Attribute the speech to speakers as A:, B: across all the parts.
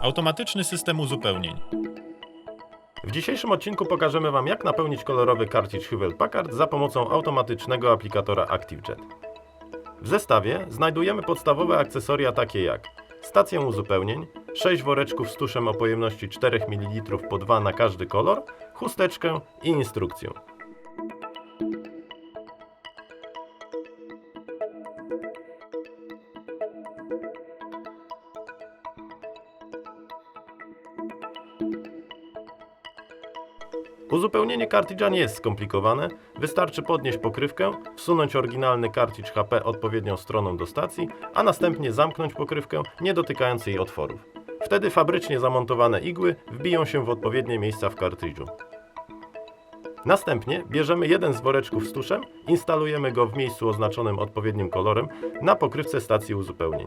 A: Automatyczny system uzupełnień.
B: W dzisiejszym odcinku pokażemy Wam, jak napełnić kolorowy kartridż Hewlett Packard za pomocą automatycznego aplikatora ActiveJet. W zestawie znajdujemy podstawowe akcesoria takie jak stację uzupełnień, 6 woreczków z tuszem o pojemności 4 ml po 2 na każdy kolor, chusteczkę i instrukcję. Uzupełnienie kartridża nie jest skomplikowane, wystarczy podnieść pokrywkę, wsunąć oryginalny kartridż HP odpowiednią stroną do stacji, a następnie zamknąć pokrywkę, nie dotykając jej otworów. Wtedy fabrycznie zamontowane igły wbiją się w odpowiednie miejsca w kartridżu. Następnie bierzemy jeden z woreczków z tuszem, instalujemy go w miejscu oznaczonym odpowiednim kolorem na pokrywce stacji uzupełnień.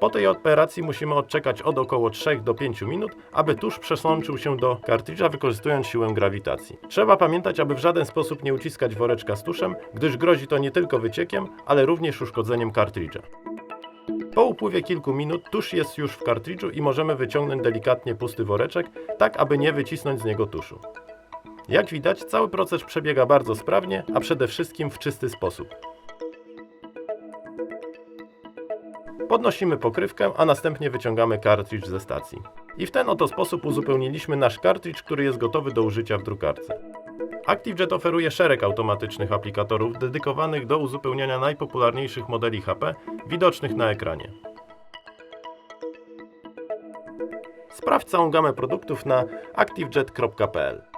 B: Po tej operacji musimy odczekać od około 3 do 5 minut, aby tusz przesączył się do kartridża wykorzystując siłę grawitacji. Trzeba pamiętać, aby w żaden sposób nie uciskać woreczka z tuszem, gdyż grozi to nie tylko wyciekiem, ale również uszkodzeniem kartridża. Po upływie kilku minut tusz jest już w kartridżu i możemy wyciągnąć delikatnie pusty woreczek, tak aby nie wycisnąć z niego tuszu. Jak widać, cały proces przebiega bardzo sprawnie, a przede wszystkim w czysty sposób. Podnosimy pokrywkę, a następnie wyciągamy kartridż ze stacji. I w ten oto sposób uzupełniliśmy nasz kartridż, który jest gotowy do użycia w drukarce. ActiveJet oferuje szereg automatycznych aplikatorów dedykowanych do uzupełniania najpopularniejszych modeli HP widocznych na ekranie. Sprawdź całą gamę produktów na activejet.pl.